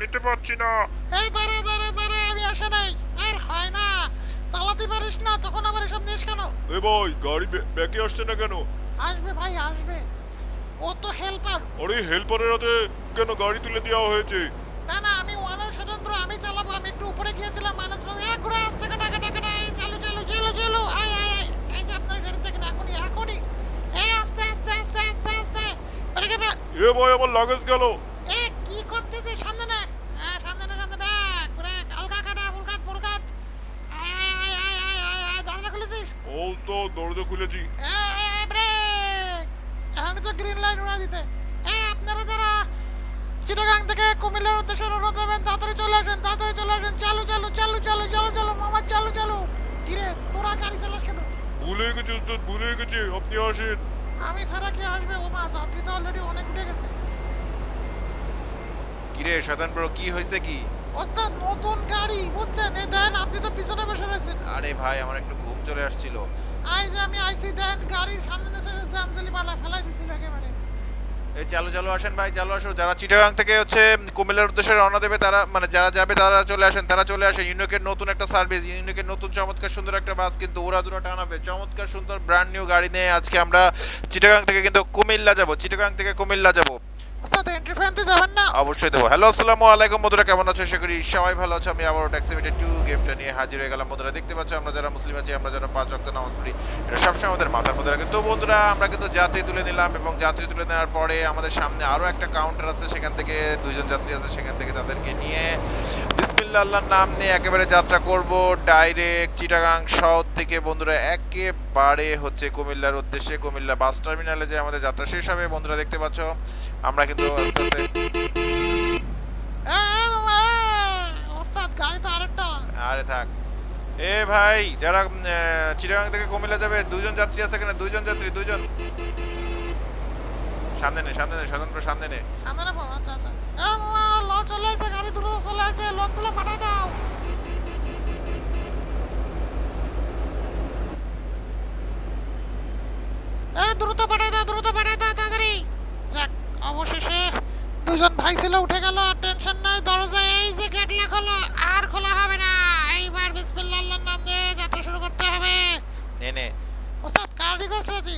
নিতে পারছি না। এই দাঁড়া দাঁড়া দাঁড়া আমি আসে নাই। আর হয় না। চালাতে পারিস না তখন আবার এসব নিস কেন? এ ভাই গাড়ি ব্যাকে আসছে না কেন? আসবে ভাই আসবে। ও তো হেল্পার। আরে হেল্পারের হাতে কেন গাড়ি তুলে দেওয়া হয়েছে? না না আমি ওয়ানল স্বতন্ত্র আমি চালাবো। আমি একটু উপরে গিয়েছিলাম মাইনাস প্লাস এক ঘুরে আসতে কাটা কাটা কাটা এই চালু চালু চালু চালু আয় আয় আয় এই যে আপনার গাড়ি দেখেন এখনই এখনই। এই আস্তে আস্তে আস্তে আস্তে আস্তে ব্যাক এ ভাই আমার লাগেজ গেল এ কি করতেছিস সামনে না হ্যাঁ সামনে না সামনে ব্যাক ব্রেক হালকা কাটা ফুল কাট ফুল কাট আয় আয় আয় আয় আয় আয় আয় দরজা খুলেছিস ও দরজা খুলেছি। এখানে তো গ্রিন লাইন উড়া দিতে। আপনারা যারা চিটাগাং থেকে কুমিল্লার উদ্দেশ্যে রওনা দেবেন তাড়াতাড়ি চলে আসেন তাড়াতাড়ি চলে আসেন। চালু চালু চালু চালু চালু চালু মামা চালু চালু। কিরে তোরা গাড়ি চালাস কেন? ভুলে গেছি উস্তাদ ভুলে গেছি আপনি আসেন। আমি ছাড়া কি আসবে ও মা যাত্রী তো অলরেডি অনেক উঠে গেছে। কিরে শয়তান ব্রো কি হয়েছে কি? ওস্তাদ নতুন গাড়ি বুঝছেন? এই দেন আপনি তো পিছনে বসে রয়েছেন। আরে ভাই আমার একটু ঘুম চলে আসছিল। আই যে আমি আইসি, দেন গাড়ির সামনে এসে জামজালি পালা ফেলাই দিছিল একেবারে। চালু চালু আসেন ভাই, চালু আসো যারা চিটাগাং থেকে হচ্ছে কুমিল্লার উদ্দেশ্যে রওনা দেবে, তারা মানে যারা যাবে, তারা চলে আসেন, তারা চলে আসেন। ইউনিকের নতুন একটা সার্ভিস ইউনিকের নতুন চমৎকার সুন্দর একটা বাস কিন্তু ওরা দুরা টানাবে। চমৎকার সুন্দর ব্র্যান্ড নিউ গাড়ি নিয়ে আজকে আমরা চিটাগাং থেকে কিন্তু কুমিল্লা যাব, চিটাগাং থেকে কুমিল্লা যাব। অবশ্যই দেবো। হ্যালো আসসালামু আলাইকুম। বন্ধুরা, কেমন আছো? আশা করি সবাই ভালো আছো। আমি আবারও ট্যাক্সিমিটার টু গেমটা নিয়ে হাজির হয়ে গেলাম। বন্ধুরা, দেখতে পাচ্ছ, আমরা যারা মুসলিম আছি, আমরা যারা পাঁচ ওয়াক্ত নামাজ পড়ি, এটা সবসময় আমাদের মাথার মধ্যে রাখে। তো বন্ধুরা, আমরা কিন্তু যাত্রী তুলে নিলাম এবং যাত্রী তুলে নেওয়ার পরে আমাদের সামনে আরও একটা কাউন্টার আছে। সেখান থেকে দুইজন যাত্রী আছে, সেখান থেকে তাদেরকে নিয়ে বিসমিল্লা আল্লাহর নাম নিয়ে একেবারে যাত্রা করব। ডাইরেক্ট চিটাগাং শহর থেকে বন্ধুরা, একেবারে হচ্ছে কুমিল্লার উদ্দেশ্যে। কুমিল্লা বাস টার্মিনালে যে আমাদের যাত্রা শেষ হবে। বন্ধুরা, দেখতে পাচ্ছ, আমরা কিন্তু আস্তে আস্তে। ওস্তাদ আরেকটা। আরে থাক। এ ভাই যারা চিটাগাং থেকে কুমিল্লা যাবে দুইজন যাত্রী আছে এখানে দুইজন যাত্রী দুইজন। সামনে নে সামনে নে স্বতন্ত্র সামনে নে। সামনে রাখো আচ্ছা আচ্ছা। ল চলে আসে গাড়ি দ্রুত চলে আসে লোকগুলো পাঠাই দাও। এ দ্রুত পাঠাই দাও দ্রুত পাঠাই অবশেষে দুজন ভাই ছিল উঠে গেল টেনশন নাই দরজা এই যে গেট খোলো আর খোলা হবে না। এইবার বিসমিল্লাহ নাম দিয়ে যাত্রা শুরু করতে হবে। নে নে। ওস্তাদ কার রিকোয়েস্ট আছে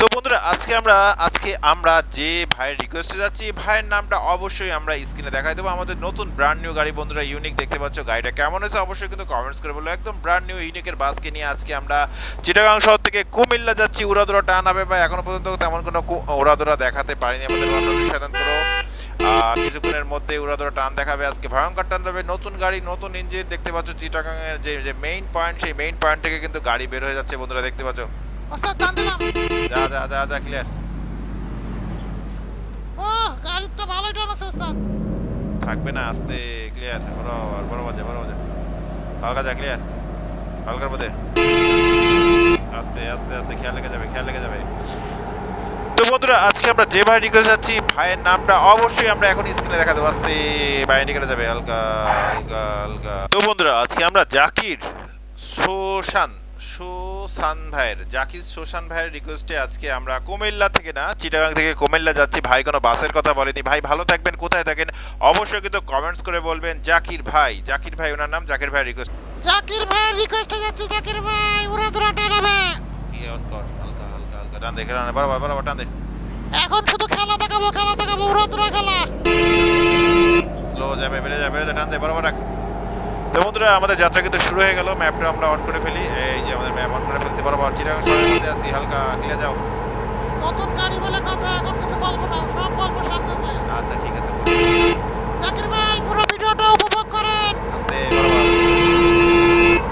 তো বন্ধুরা, আজকে আমরা আজকে আমরা যে ভাইয়ের রিকোয়েস্টে যাচ্ছি ভাইয়ের নামটা অবশ্যই আমরা স্ক্রিনে দেখাই দেবো। আমাদের নতুন ব্র্যান্ড নিউ গাড়ি বন্ধুরা ইউনিক দেখতে পাচ্ছ, গাড়িটা কেমন হয়েছে অবশ্যই কিন্তু কমেন্টস করে বলো। একদম ব্র্যান্ড নিউ ইউনিকের বাসকে নিয়ে আজকে আমরা চিটাগাং শহর থেকে কুমিল্লা যাচ্ছি উড়াদোড়া টান হবে বা এখনও পর্যন্ত তেমন কোনো উড়াদোড়া দেখাতে পারিনি। আমাদের সাধন করো। কিছুক্ষণের মধ্যে উড়াদোড়া টান দেখাবে। আজকে ভয়ঙ্কর টান দেবে। নতুন গাড়ি, নতুন ইঞ্জিন দেখতে পাচ্ছ চিটাগাং এর যে যে মেইন পয়েন্ট সেই মেইন পয়েন্ট থেকে কিন্তু গাড়ি বের হয়ে যাচ্ছে বন্ধুরা, দেখতে পাচ্ছ। ওস্তাদ টান দিলাম যা যা যা যা ক্লিয়ার ও গাড়ির তো ভালোই টান আছে ওস্তাদ থাকবে না আস্তে ক্লিয়ার বরাবর বরাবর যা বরাবর যা হালকা যা ক্লিয়ার হালকার মধ্যে আস্তে আস্তে আস্তে খেয়াল লেগে যাবে খেয়াল লেগে যাবে তো বন্ধুরা আজকে আমরা যে ভাই রিকোয়েস্ট যাচ্ছি ভাইয়ের নামটা অবশ্যই আমরা এখন স্ক্রিনে দেখা দেবো আস্তে ভাই নিকেটে যাবে হালকা হালকা হালকা। তো বন্ধুরা আজকে আমরা জাকির সোশান সোসান ভাইয়ের জাকির সোশান ভাইয়ের রিকোয়েস্টে আজকে আমরা কুমিল্লা থেকে না চিটাগাং থেকে কুমিল্লা যাচ্ছি। ভাই কোনো বাসের কথা বলেনি। ভাই ভালো থাকবেন কোথায় থাকেন? অবশ্যই কিন্তু কমেন্টস করে বলবেন জাকির ভাই। জাকির ভাই ওনার নাম? জাকির ভাই রিকোয়েস্ট জাকির ভাইয়ের রিকোয়েস্টে যাচ্ছি জাকির ভাই। ওরা দুরা টান হবে কি অন কর? হালকা হালকা হালকা। টান দে খেলা বরাবর বরাবর টান দে। এখন শুধু খেলা দেখাবো খেলা দেখাবো ওরা দুরা খেলা। স্লো যাবে বেড়ে যাবে বেড়ে টান দে বরাবর রাখ। তো বন্ধুরা আমাদের যাত্রা কিন্তু শুরু হয়ে গেল। ম্যাপটা আমরা অন করে ফেলি। এই যে ম্যাপ অন করে ফেলছি বরাবর চিটাগাং শহরের মধ্যে আছি হালকা ক্লিয়ার যাও। নতুন গাড়ি বলে কথা এখন কিছু বলব না সব বলব সামনে যে আচ্ছা ঠিক আছে জাকির ভাই পুরো ভিডিওটা উপভোগ করেন। আস্তে বরাবর।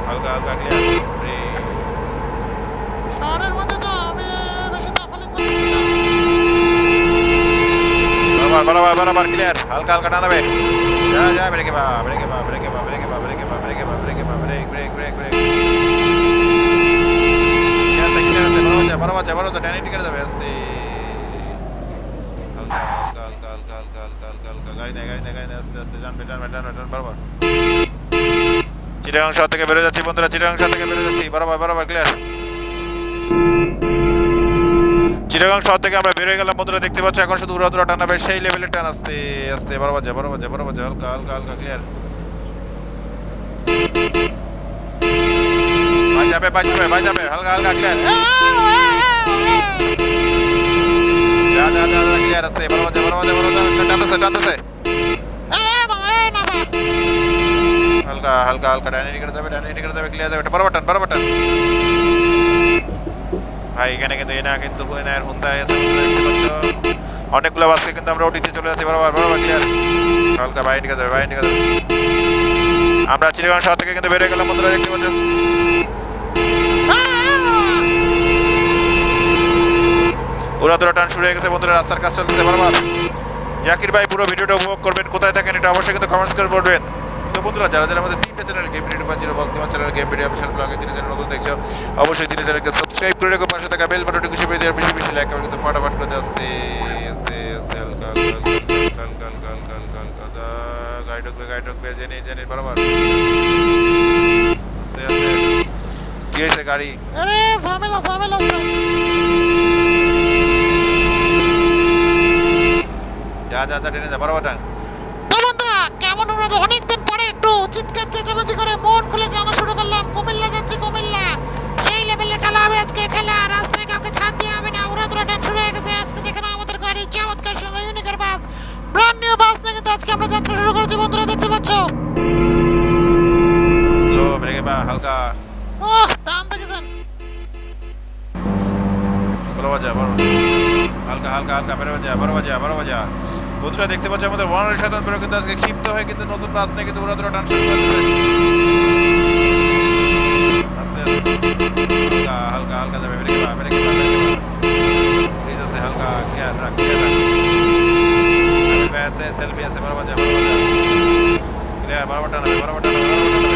হালকা হালকা ক্লিয়ার শহরের মধ্যে তো আমি বেশি তাফালিং করতেছি না। বরাবর বরাবর বরাবর ক্লিয়ার হালকা হালকা টান দেবে যা যা ব্রেকে বা ব্রেকে বা ব্রেকে বা ব্রেকে বা ব্রেকে বা ব্রেকে বা ব্রেকে বা ব্রেক ব্রেক ব্রেক ব্রেক ঠিক আছে ক্লিয়ার আছে বরাবর যা বরাবর যা বরাবর যা টানি টিকে যাবে আস্তে হালকা বরাবর। থেকে বেরো যাচ্ছি, বন্ধুরা, চিটাগাং থেকে বেরো যাচ্ছি, বরাবর বরাবর ক্লিয়ার চিটাগাং শহর থেকে আমরা বেরোয় গেলাম, বন্ধুরা, দেখতে পাচ্ছ, এখন শুধু উড়াদুরা টানাবে সেই লেভেলের টান, আসতে আসতে বারো বাজে বারো বাজে বারো বাজে হালকা হালকা হালকা ক্লিয়ার ভাই যাবে ভাই যাবে ভাই যাবে, হালকা হালকা ক্লিয়ার যা যা ক্লিয়ার আসতে বারো বাজে বারো বাজে বারো বাজে টানতেছে টানতেছে। হালকা হালকা হালকা, ডাইনে দিকে যাবে, ডাইনে দিকে যাবে ক্লিয়ার যাবে, বড় বাটন বড় বাটন ভাই, এখানে কিন্তু এনা কিন্তু এনার হুন্দা আছে অনেকগুলো বাসকে কিন্তু আমরা ওটিতে চলে যাচ্ছি বরাবর বরাবর ক্লিয়ার হালকা বাইরে যাবে বাইরে যাবে। আমরা চিড়িয়াখানা শহর থেকে কিন্তু বেরিয়ে গেলাম, বন্ধুরা, দেখতে পাচ্ছ? উড়াদুরা টান শুরু হয়ে গেছে বন্ধুরা রাস্তার কাজ চলতেছে বরাবর জাকির ভাই পুরো ভিডিওটা উপভোগ করবেন কোথায় থাকেন এটা অবশ্যই কিন্তু কমেন্টস করে বলবেন তো বন্ধুরা যারা যারা আমাদের তিনটা চ্যানেল গেম ভিডিও পাঁচ zero boss gamer channel game video official ব্লগে তিন চ্যানেল নতুন দেখছ অবশ্যই তিন চ্যানেলকে সাবস্ক্রাইব করে রেখো পাশে থাকা বেল বাটনটি খুশি পেয়ে দেওয়ার বেশি বেশি লাইক করবে কিন্তু ফটাফট করে আস্তে গাড়ি ঢুকবে গাড়ি ঢুকবে জেনে জেনে বরাবর কি হয়েছে গাড়ি আরে ঝামেলা ঝামেলা যা যা যা ট্রেনে যা তো বন্ধুরা কেমন হলো অনেকদিন পরে একটু চিৎকার, চেঁচামেচি করে মন খুলে জানা শুরু করলাম। কুমিল্লা যাচ্ছি, কুমিল্লা। সেই লেভেলে খেলা হবে আজকে, খেলা রাস্তায় মহানের সাধন করে কিন্তু আজকে ক্ষিপ্ত হয়ে কিন্তু নতুন বাস নিয়ে কিন্তু উড়াদুরা টান শুরু করেছে আস্তে আস্তে হালকা হালকা যাবে বেরিয়ে গেবা বেরিয়ে গেবা ব্রিজ আছে হালকা কেয়ার রাখ কেয়ার রাখ ऐसे सेल्फी ऐसे बराबर जाए बराबर जाए क्लियर बराबर टाना बराबर टाना बराबर टाना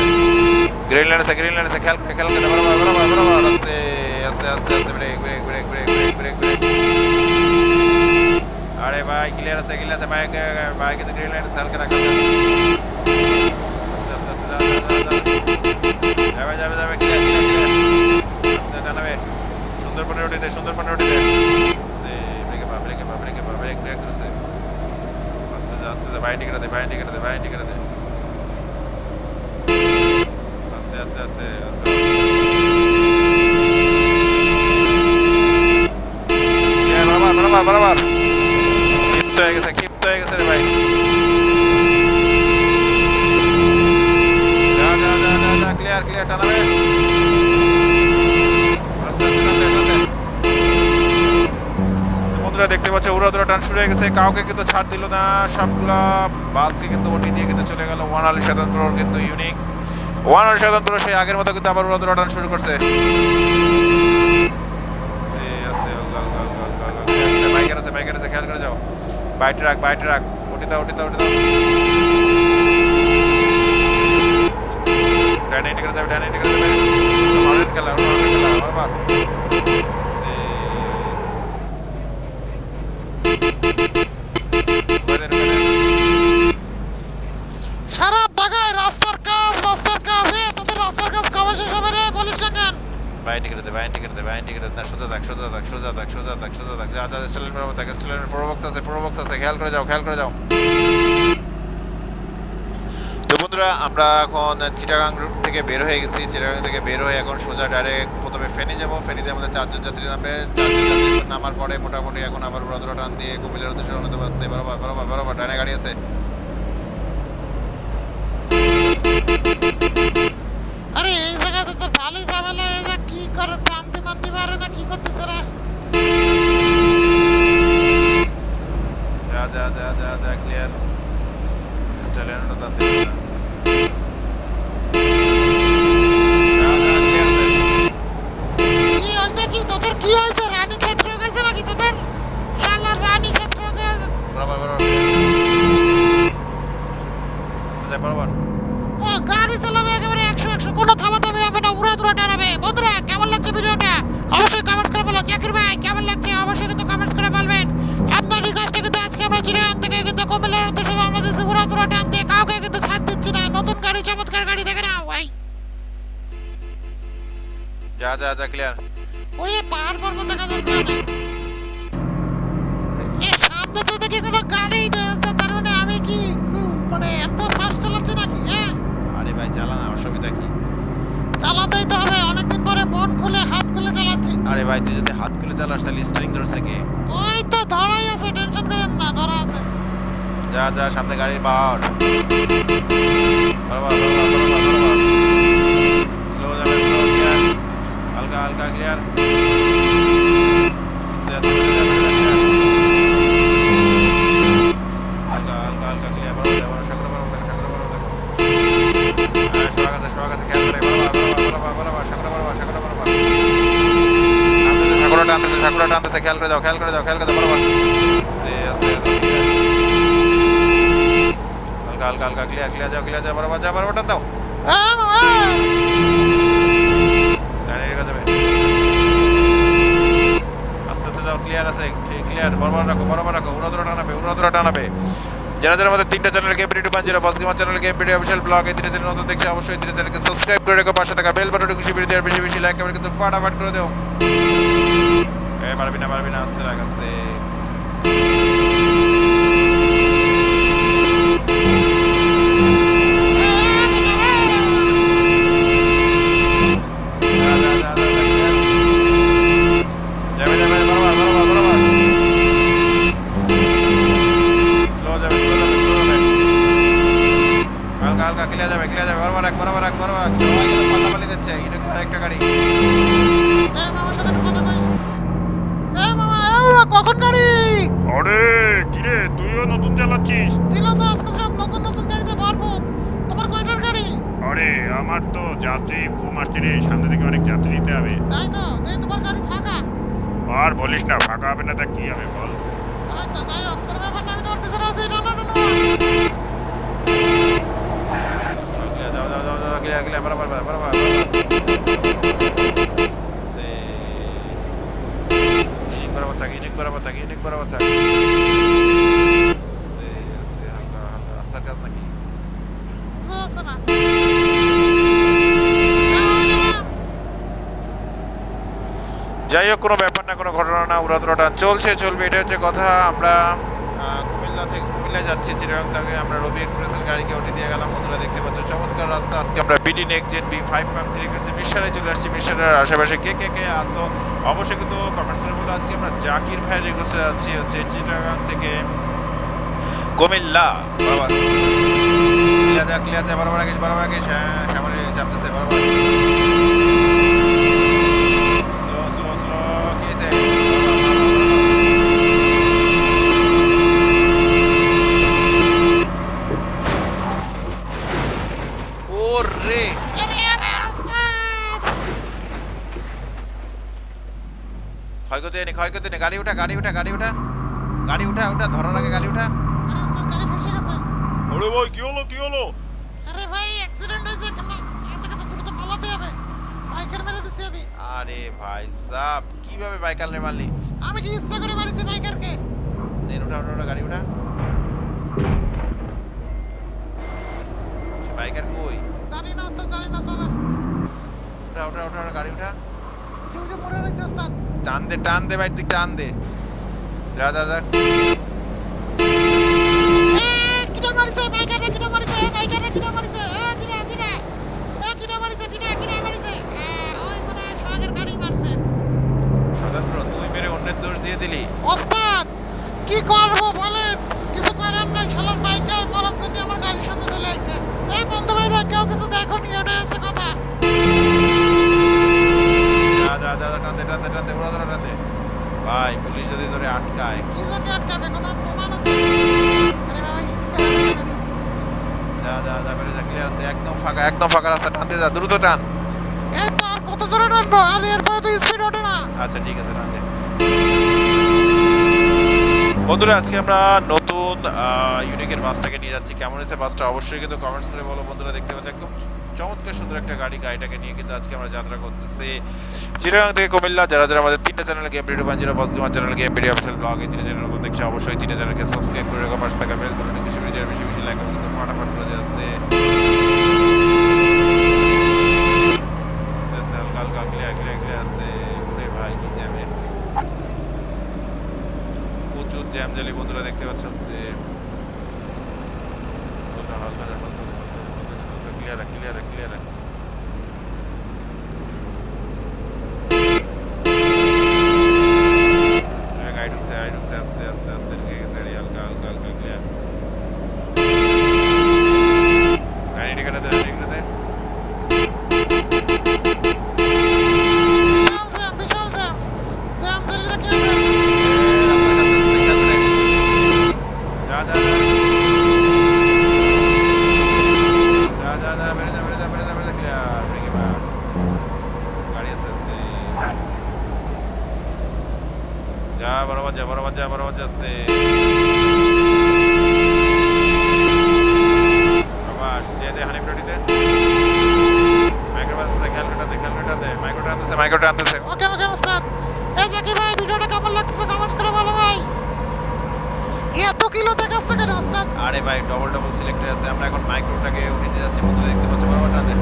ग्रीन लाइन से ग्रीन लाइन से खेल खेल के बराबर बराबर बराबर आस्ते आस्ते आस्ते आस्ते ब्रेक बाइक क्लियर से क्लियर से बाइक बाइक तो ग्रीन लाइट सेल करा कर आस्ते आस्ते आस्ते যাবে যাবে যাবে ক্লিয়ার ক্লিয়ার আস্তে জানাবে সুন্দরবনের ওটিতে সুন্দরবনের ওটিতে আস্তে ব্রেকে পা ব্রেকে পা ব্রেকে পা ব্রেক ব্রেক করছে আস্তে আস্তে আস্তে বাইরে টিকে দে বাইরে টিকে দে বাইরে টিকে দে আস্তে আস্তে আস্তে Yeah, berabar, berabar, berabar. কাউকে কিন্তু ছাড় দিল না, সবগুলা বাসকে কিন্তু ওটি দিয়ে কিন্তু চলে গেল। ওয়ান আলী শতান্ত কিন্তু ইউনিক ওয়ান আলী শতান্ত সেই আগের মতো কিন্তু আবার উড়াদুরা টান শুরু করছে। খেয়াল করে যাও। বাইটে রাখ বাইটে রাখ ওটি দাও ওটি দাও ওটি দাও। ডাইনে টিকে যাবে, ডাইনে টিকে যাবে। খেলা খেলা বারবার আস্তে। বাইরে, বাইরে। সারা জায়গায় রাস্তার কাজ রাস্তার কাজ এ তোদের রাস্তার কাজ কবে শেষ হবে রে বলিস না কেন বাইন টিকে দে বাইন টিকে দে বাইন টিকে দে না সোজা থাক সোজা থাক সোজা থাক সোজা থাক সোজা থাক যা যা স্টাইলের মেরামত থাক স্টাইলের প্রোবক্স আছে প্রোবক্স আছে খেয়াল করে যাও খেয়াল করে যাও তো বন্ধুরা আমরা এখন চিটাগাং রুট থেকে বের হয়ে গেছি। চিটাগাং থেকে বের হয়ে এখন সোজা ডাইরেক্ট প্রথমে ফেনি যাব। ফেনিতে আমাদের চারজন যাত্রী নামবে। চারজন যাত্রী নামার পরে মোটামুটি এখন আবার উড়াদুরা টান দিয়ে কুমিল্লার উদ্দেশ্যে রওনা দেবো আসতে বরাবর বরাবর বরাবর ডাইনে গাড়ি আছে। ক্লিয়ার ওই পাহাড় পর্বত দেখা যাচ্ছে। আরে মানে মানে হ্যাঁ? ভাই খুলে হাত খুলে চালাচ্ছি। আরে ভাই তুই যদি হাত খুলে চালাস তাহলে স্টিয়ারিং ধরছে কে? ওই তো ধরাই আছে টেনশন করেন না ধরা আছে। যা যা সামনে গাড়ির বাহর বাবা বাবা বাবা ক্লিয়ার আস্তে আস্তে বেড়ে হালকা হালকা হালকা ক্লিয়ার বরাবর যাবে বরাবর সাগরে বরাবর থাকো সাগরে থাকো হ্যাঁ সোয়া গেছে সোয়া গেছে খেয়াল করে বরাবর বরাবর বরাবর সাগরে বরাবর সাগরে বরাবর টানতেছে সাগরে টানতেছে সাগরে টানতেছে খেয়াল করে যাও খেয়াল করে যাও খেয়াল করে যাও বরাবর আস্তে আস্তে হালকা হালকা হালকা ক্লিয়ার ক্লিয়ার যাও ক্লিয়ার যাও বরাবর যাও বরাবর দাও হ্যাঁ মামা ডানে রেখে যাবে আস্তে আস্তে যাও ক্লিয়ার আছে ক্লিয়ার বরাবর রাখো বরাবর রাখো, উড়াদুরা টানাবে উড়াদুরা টানাবে। যারা যারা আমাদের তিনটা চ্যানেল গেম পিডি টু পাঁচ zero boss gamer channel game video official blog এই তিনটা চ্যানেল নতুন দেখছে, অবশ্যই তিনটা চ্যানেলকে সাবস্ক্রাইব করে রেখো, পাশে থাকা বেল বাটনটি খুশি ভিডিও দেওয়ার বেশি বেশি লাইক করে কিন্তু ফাটাফাট করে দেও। এ, পারবি না পারবি না, আস্তে রাখ আস্তে যা, যা, যা, যা, যা, clear। যাবে যাবে বরাবর বরাবর বরাবর স্লো যাবে স্লো যাবে স্লো যাবে হালকা হালকা ক্লিয়ার যাবে ক্লিয়ার যাবে বরাবর রাখ একটা গাড়ি সাথে আরে, কিরে, তুইও নতুন চালাচ্ছিস? দিল তো আজকে নতুন নতুন গাড়িতে ভরপুর তোমার কয়টার গাড়ি আরে, আমার তো যাত্রী কম আসছে রে সামনে অনেক যাত্রী নিতে হবে। তাই তোমার গাড়ি ফাঁকা আর বলিস না, ফাঁকা হবে না, তা কি হবে বল? যাই হোক, কোনো ব্যাপার না, আমি তোমার পিছনে আছি টানা টানা ক্লিয়ার যাও যাও ক্লিয়ার ক্লিয়ার বরাবর বরাবর বরাবর আস্তে ইনিক বরাবর থাক ইনিক বরাবর থাক ইনিক বরাবর থাক আস্তে আস্তে হালকা হালকা রাস্তার কাজ নাকি গেলাম। যাই হোক কোনো ব্যাপার না কোনো ঘটনা না উড়াদুরাটা চলছে চলবে এটা হচ্ছে কথা আমরা কুমিল্লা থেকে কুমিল্লা যাচ্ছি চিরাং থেকে আমরা রবি এক্সপ্রেসের গাড়িকে উঠে দিয়ে গেলাম। বন্ধুরা, দেখতে পাচ্ছ, চমৎকার রাস্তা। আজকে আমরা বিডি নেক Z B five point three করছি মিশারে চলে আসছি। মিশারের আশেপাশে কে কে কে আসো অবশ্যই কিন্তু করে বলো। আজকে আমরা জাকির ভাইয়ের রিকোয়েস্টে যাচ্ছি, হচ্ছে চিটাগাং থেকে কুমিল্লা। বাবা। ক্লিয়ার যা বরাবর আগে বরাবর আগে সামনে চাপতেছে, বরাবর স্লো স্লো স্লো কি হয়েছে ওরে আরে আরে ওস্তাদ ক্ষয়ক্ষতি হয়নি ক্ষয়ক্ষতি নেই গাড়ি উঠা গাড়ি উঠা গাড়ি উঠা। গাড়ি উঠা উঠা ধরার আগে গাড়ি উঠা। আরে ওস্তাদ গাড়ি ফেসে গেছে। আরে ভাই কি হলো কি হলো? আরে ভাই অ্যাক্সিডেন্ট হয়েছে কিন্তু এখান তো দ্রুত পালাতে হবে। বাইকের মেরে দিছি আমি। আরে ভাই সাব কীভাবে বাইক আনলে মারলি? আমি কি ইচ্ছা করে মারিছি বাইকারকে? দেন উঠা উঠা উঠা গাড়ি উঠা। বাইকার কই? জানি না ওস্তাদ জানি না চলে। উঠা উঠা উঠা গাড়ি উঠা। যে রয়েছে ওস্তাদ। টান দে টান দে ভাই তুই টান দে। যা যা যা কিটা মারিছে বাইকারে কিটা মারিছে বাইকারে কিটা মারিছে এ কিটা কিটা এ কিটা মারিছে কিটা কিটা মারিছে। ওই সোহাগের গাড়ি মারছে। স্বতন্ত্র তুই মেরে অন্যের দোষ দিয়ে দিলি। ওস্তাদ কি করব? টান তো স্পিড ওঠে না আচ্ছা ঠিক আছে বন্ধুরা, আজকে আমরা নতুন ইউনিকের বাসটাকে নিয়ে যাচ্ছি। কেমন হয়েছে বাসটা? অবশ্যই কিন্তু কমেন্টস করে বলো বন্ধুরা, দেখতে পাচ্ছি একদম চমৎকার সুন্দর একটা গাড়ি গাড়িটাকে নিয়ে কিন্তু আজকে আমরা যাত্রা করতেছি। চিরাং থেকে কুমিল্লা, যারা যারা আমাদের তিনটা channel game video পাঞ্জিরা boss gamer channel game video official blog এই তিনটা চ্যানেল নতুন দেখছে, অবশ্যই তিনটা চ্যানেলকে সাবস্ক্রাইব করে রাখো, পাশে থাকা বেল বাটনে বেশি বেশি বেশি বেশি লাইক করতে ফাটাফাট করে আসতে। জ্যামে জালি বন্ধুরা দেখতে পাচ্ছ হালকা হালকা হালকা ক্লিয়ার ক্লিয়ার আরে ভাই ডবল ডবল সিলেক্টর আছে। আমরা এখন মাইক্রোটাকে উঠে যাচ্ছি। বন্ধুরা দেখতে পাচ্ছি বড় বরাবরটাতে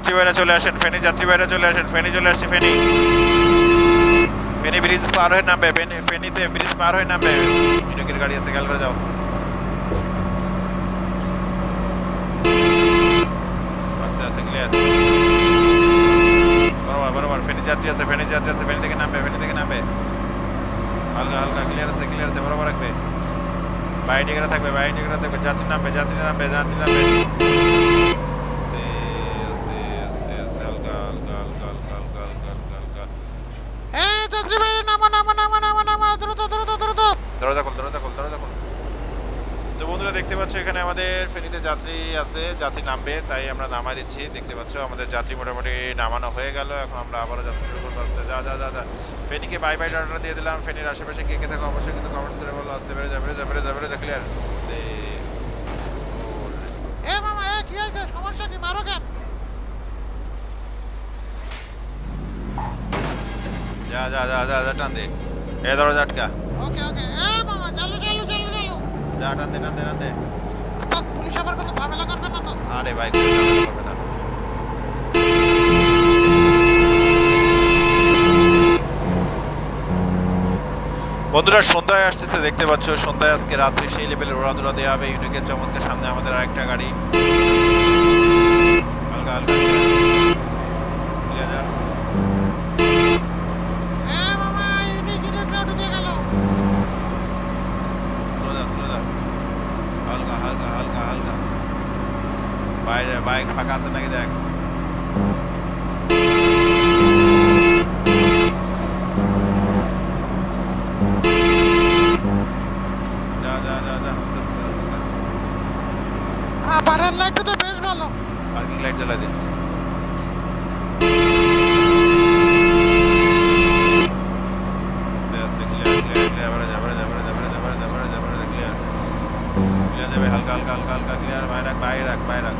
যাত্রী বাইরে চলে আসেন, ফেনী যাত্রী বাইরে চলে আসেন, ফেনী চলে আসছি, ফেনী। ফেনী ব্রিজ পার হয়ে নামবে, ফেনী, ফেনীতে ব্রিজ পার হয়ে নামবে। ইনোকের গাড়ি আছে? করে যাও। আস্তে আস্তে ক্লিয়ার বরাবর বরাবর, ফেনি যাত্রী আছে, ফেনী যাত্রী আছে, ফেনী থেকে নামবে, ফেনী থেকে নামবে। হালকা হালকা ক্লিয়ার আছে ক্লিয়ার আছে, বরাবর রাখবে। বাইরে টিকেরা থাকবে বাইরে টিকেরা থাকবে, যাত্রী নামবে যাত্রী নামবে যাত্রী নামবে। আছে যাত্রী নামবে তাই আমরা নামাই দিচ্ছি। দেখতে পাচ্ছ আমাদের যাত্রী মোটামুটি নামানো হয়ে গেল। এখন আমরা আবারও যাত্রা শুরু করব আসতে যা যা যা যা। ফেনীকে বাই বাই ডাটা দিয়ে দিলাম। ফেনির আশেপাশে কে কে থাকে অবশ্যই কিন্তু কমেন্টস করে বলো। আসতে পেরে যা বেড়ে যা বেড়ে যা ক্লিয়ার আস্তে এ মামা এ কি হয়েছে? সমস্যা কি? মারো কেন? যা যা যা যা যা টান দে। এ দরজা আটকা। ওকে ওকে। এ মামা চালু চালু চালু চালু। যা টান দে টান দে টান দে ওস্তাদ পুলিশ আবার কোনো ঝামেলা করবে না তো আরে ভাই করবে না। বন্ধুরা, সন্ধ্যায় আসতেছে, দেখতে পাচ্ছ, সন্ধ্যায় আজকে রাত্রে সেই লেভেলের ওড়াদোড়া দেওয়া হবে। ইউনিকের চমৎকার সামনে আমাদের আরেকটা গাড়ি। হালকা হালকা ক্লিয়ার যা এ মামা ইউনিক ইউনিক ক্রাউডে দিয়ে গেল স্লো যা স্লো যা হালকা হালকা হালকা হালকা বাইরে বাইক ফাঁকা আছে নাকি দেখ যা যা যা যা আস্তে আস্তে আস্তে যা আ বারের লাইটটা তো বেশ ভালো পার্কিং লাইট জ্বালা দে আস্তে আস্তে ক্লিয়ার ক্লিয়ার ক্লিয়ার বাড়া যা বাড়া যা বাড়া যা বাড়া যা বাড়া যা বাড়া যা বাড়া যা ক্লিয়ার ক্লিয়ার যাবে হালকা হালকা হালকা হালকা ক্লিয়ার বাইরে রাখ বাইরে রাখ বাইরে রাখ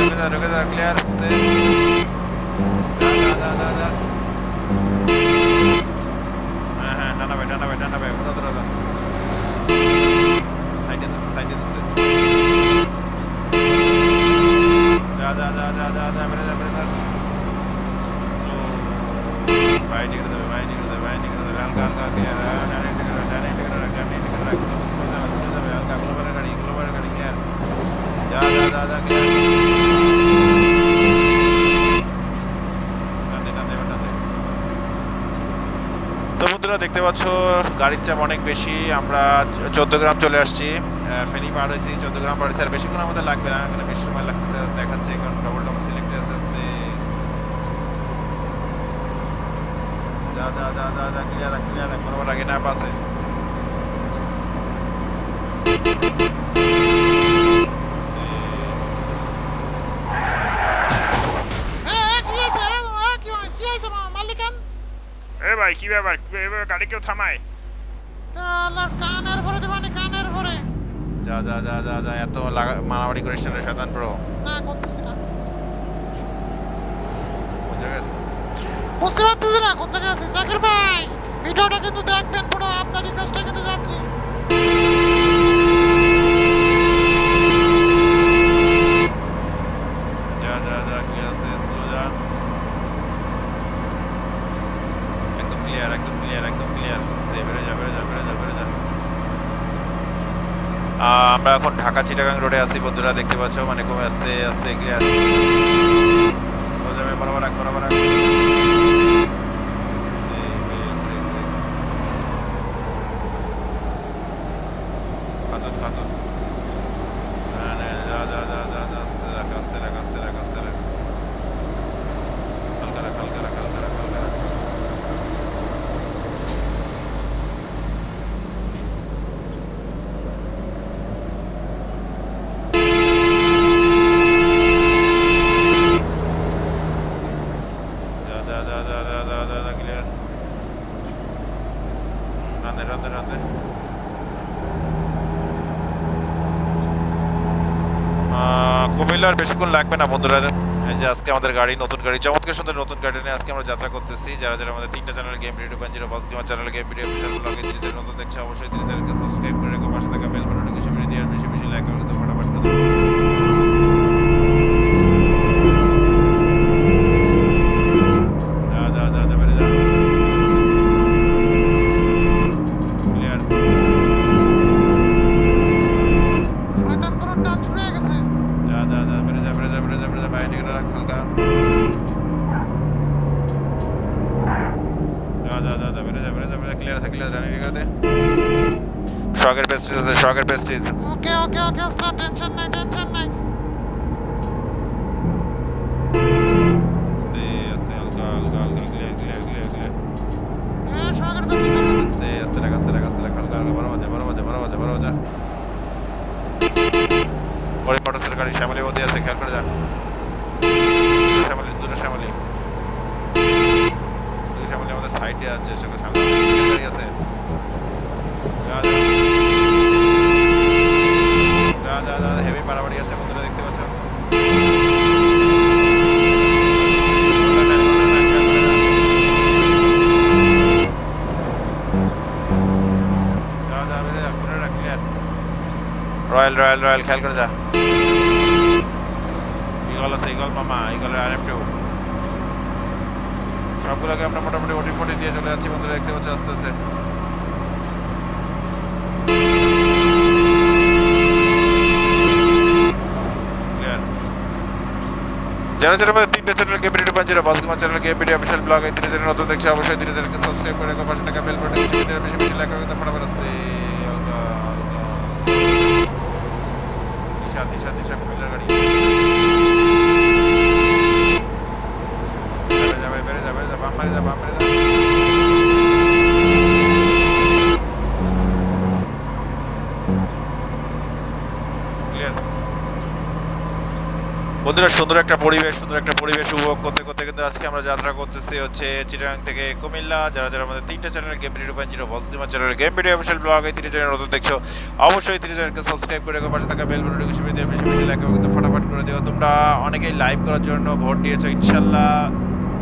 রুকে যা রুকে যা ক্লিয়ার আস্তে যা যা যা যা হ্যাঁ হ্যাঁ টানাবে টানাবে টানাবে ওরা ধরা ধরা সাইডে দিছে সাইডে দিছে যা যা যা যা যা যা বেড়ে যা বেড়ে যা স্লো বাইরে টিকে দেবে বাইরে টিকে দেবে বাইরে টিকে দেবে হালকা হালকা ক্লিয়ার ডানে টিকে রাখ ডানে টিকে রাখ ডানে টিকে রাখ স্লো স্লো যাবে স্লো যাবে হালকা গ্লোবালের গাড়ি গ্লোবালের গাড়ি ক্লিয়ার যা যা যা যা ক্লিয়ার টানতে টানতে এবার টানতে তো পাচ্ছ গাড়ির চাপ অনেক বেশি, আমরা চোদ্দ গ্রাম চলে আসছি। ফেনি পার হয়েছি চোদ্দ গ্রাম পার হয়েছি, আর বেশিক্ষণ আমাদের লাগবে না, এখানে বেশি সময় লাগতেছে দেখাচ্ছে, কারণ ডবল ডবল সিলেক্ট আছে আসতে যা যা যা যা যা ক্লিয়ার ক্লিয়ার কোনো আগে না, পাশে এ এ কি হয়েছে এ মামা, এ, কি হয়- কি হয়েছে মামা মালিকান এ ভাই কি ব্যাপার? এভাবে গাড়ি কেউ থামায়? কানের ভরে দেবানি কানের ভরে। যা যা যা যা যা এত লাগা মারামারি করিস না শয়তান প্রো না করতেছি না। বুঝে গেছে বুঝতে পারতেছি না কোথা থেকে আছি? জাকির ভাই ভিডিওটা কিন্তু দেখবেন পুরো আপনার রিকোয়েস্টে কিন্তু যাচ্ছি যা যা যা ক্লিয়ার আছে স্লো যা একদম ক্লিয়ার একদম ক্লিয়ার একদম ক্লিয়ার আস্তে বেড়ে যা বেড়ে যা বেড়ে যা বেড়ে যা আহ, আমরা এখন ঢাকা চিটাগাং রোডে আসি বন্ধুরা দেখতে পাচ্ছ মানে কমে আসতে আসতে ক্লিয়ার বরাবর রাখ বরাবর আহ, আর বেশিক্ষণ লাগবে না বন্ধুরা। এই যে আজকে আমাদের গাড়ি নতুন গাড়ি চমৎকার সুন্দর নতুন গাড়ি নিয়ে আজকে আমরা যাত্রা করতেছি। যারা যারা আমাদের তিনটা চ্যানেল গেম ভিডিও পান zero boss gamer channel game video official ব্লগে যদি নতুন দেখছে অবশ্যই তিনি চ্যানেলকে সাবস্ক্রাইব করে রেখে। পাশে থাকা বেল বাটনটি কিছু ভিডিও দিয়ে আর বেশি বেশি লাইক করে দাও, ফটাফট করে শখের পেস্ট্রিজ আছে শখের পেস্ট্রিজ ওকে ওকে ওকে ওস্তাদ টেনশন নাই টেনশন নাই আস্তে আস্তে হালকা হালকা হালকা ক্লিয়ার ক্লিয়ার ক্লিয়ার এ সোহাগের কাছে চালান আস্তে আস্তে রাখ আস্তে রাখ আস্তে রাখ হালকা হালকা বড় বাজা বড় বাজা বড় বাজা বড় বাজা ওই মোটরসাইকেল গাড়ি শ্যামলি মধ্যে আছে খেয়াল করে যা দুটো শ্যামলি দুটো শ্যামলি দুটো শ্যামলি আমাদের সাইডে আছে সেখানে সামনে দিকের গাড়ি আছে যা যা যা যা যা হেভি বাড়াবাড়ি আছে বন্ধুরা দেখতে পাচ্ছ যা যা বেরে যা পুরো রাখ ক্লিয়ার রয়্যাল রয়্যাল রয়্যাল খেয়াল করে যা। ইগল আছে ইগল মামা ইগলের আর একটু সবগুলোকে আমরা মোটামুটি ওটি ফোটি দিয়ে চলে যাচ্ছি, বন্ধুরা, দেখতে পাচ্ছ আস্তে আস্তে। চ্যানেল জিরো পাঁচ কুমার চ্যানেল অফিসিয়াল ব্লগ এই তিনটে চ্যানেল নতুন দেখছে, অবশ্যই তিনটে করে রাখো পাশে হালকা হালকা তিশা তিশা তিশা কুমিল্লার গাড়ি যাবে যাবে বেড়ে যাবে যা বাম মারে যা বাম মারে যা ক্লিয়ার বন্ধুরা, সুন্দর একটা পরিবেশ, সুন্দর একটা পরিবেশ উপভোগ করতে করতে কিন্তু আজকে আমরা যাত্রা করতেছি হচ্ছে চিটাগাং থেকে কুমিল্লা। যারা যারা আমাদের তিনটা channel game video point zero boss gamer channel game video official blog এই তিনটে চ্যানেল নতুন দেখছ, অবশ্যই তিনটে চ্যানেলকে সাবস্ক্রাইব করে রেখো, পাশে থাকা বেল বাটনটি বেশি বেশি বেশি লাইক করতে ফটাফট করে দিও। তোমরা অনেকেই লাইভ করার জন্য ভোট দিয়েছ, ইনশাল্লাহ।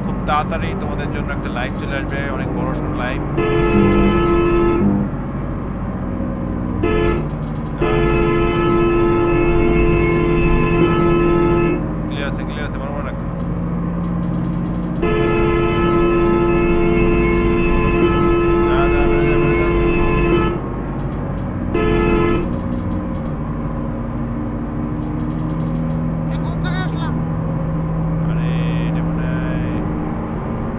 খুব তাড়াতাড়ি তোমাদের জন্য একটা লাইভ চলে আসবে, অনেক বড় সড়ো লাইভ ক্লিয়ার আছে ক্লিয়ার আছে বরাবর রাখ যা যা বেড়ে যা বেড়ে যা এ কোন জায়গায় আসলাম আরে এটা মনে হয়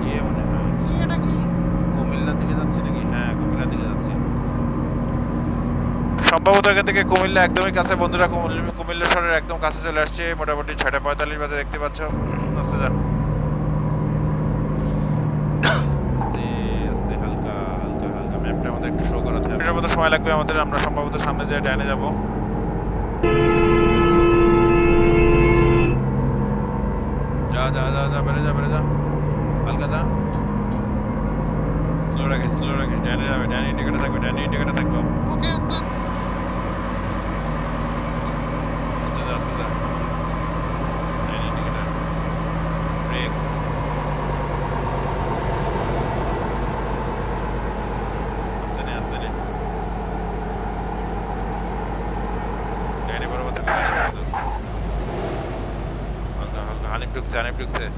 ইয়ে মনে হয় কি এটা কি কুমিল্লার দিকে যাচ্ছে নাকি হ্যাঁ কুমিল্লার দিকে যাচ্ছে সম্ভবত থেকে কুমিল্লা একদমই কাছে। বন্ধুরা কুমিল্লা শহরের একদম কাছে চলে আসছে। মোটামুটি ছয়টা পঁয়তাল্লিশ বাজে দেখতে পাচ্ছ। আস্তে যা আস্তে আস্তে হালকা হালকা হালকা ম্যাপটা আমাদের একটু শো করাতে হবে। সময় লাগবে আমাদের। আমরা সম্ভবত সামনে যেয়ে ডাইনে যাব। Brükse, hani Brükse.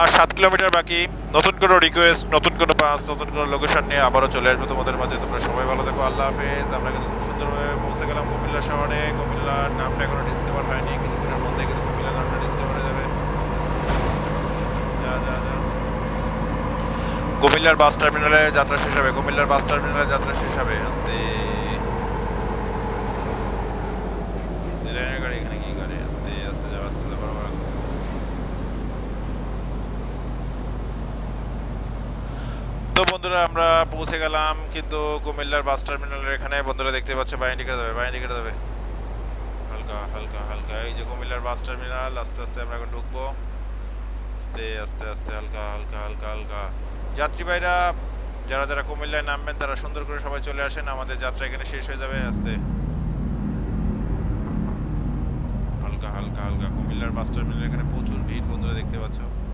আর সাত কিলোমিটার বাকি। নতুন কোনো রিকোয়েস্ট নতুন কোনো পাস নতুন কোনো লোকেশন নিয়ে আবারও চলে আসব তোমাদের মাঝে। তোমরা সবাই ভালো থেকো, আল্লাহ হাফেজ। আমরা কিন্তু খুব সুন্দরভাবে পৌঁছে গেলাম কুমিল্লা শহরে। কুমিল্লার নামটা এখনও ডিসকভার হয়নি। কিছুদিনের মধ্যে কিন্তু কুমিল্লার নামটা ডিসকভার হয়ে যাবে। যা যা যা। কুমিল্লার বাস টার্মিনালে যাত্রা শেষ হবে। কুমিল্লার বাস টার্মিনালে যাত্রা শেষ হবে। আস্তে সিলাইনের গাড়ি এখানে কি করে আস্তে আস্তে যাও আস্তে যাও বড় বড় তো বন্ধুরা আমরা পৌঁছে গেলাম, কিন্তু কুমিল্লার বাস টার্মিনালের এখানে বন্ধুরা দেখতে পাচ্ছ বাইন্ডি কেটে যাবে বাইন্ডি কেটে যাবে হালকা হালকা হালকা, এই যে কুমিল্লার বাস টার্মিনাল, আস্তে আস্তে আমরা এখন ঢুকবো। আস্তে আস্তে আস্তে, হালকা হালকা হালকা হালকা। যাত্রী ভাইরা যারা যারা কুমিল্লায় নামবেন, তারা সুন্দর করে সবাই চলে আসেন। আমাদের যাত্রা এখানে শেষ হয়ে যাবে, আস্তে। হালকা হালকা হালকা, কুমিল্লার বাস টার্মিনাল এখানে প্রচুর ভিড়, বন্ধুরা দেখতে পাচ্ছ।